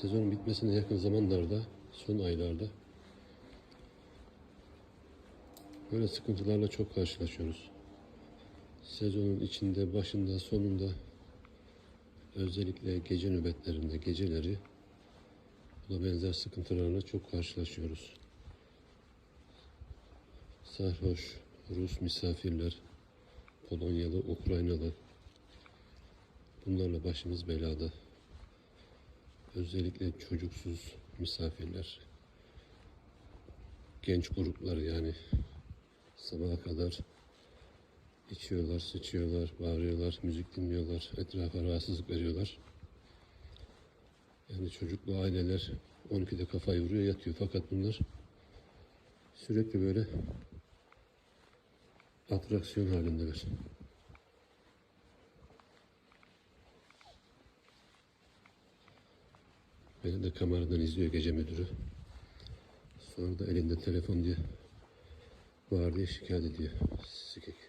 Sezonun bitmesine yakın zamanlarda, son aylarda böyle sıkıntılarla çok karşılaşıyoruz. Sezonun içinde, başında, sonunda özellikle gece nöbetlerinde, geceleri buna benzer sıkıntılarla çok karşılaşıyoruz. Sarhoş Rus misafirler, Polonyalı, Ukraynalı bunlarla başımız belada. Özellikle çocuksuz misafirler, genç gruplar yani sabaha kadar içiyorlar, sıçıyorlar, bağırıyorlar, müzik dinliyorlar, etrafa rahatsızlık veriyorlar. Yani çocuklu aileler 12'de kafayı vuruyor yatıyor fakat bunlar sürekli böyle atraksiyon halindeler. Beni de kameradan izliyor gece müdürü. Sonra da elinde telefon diye diye şikayet ediyor. Sikik.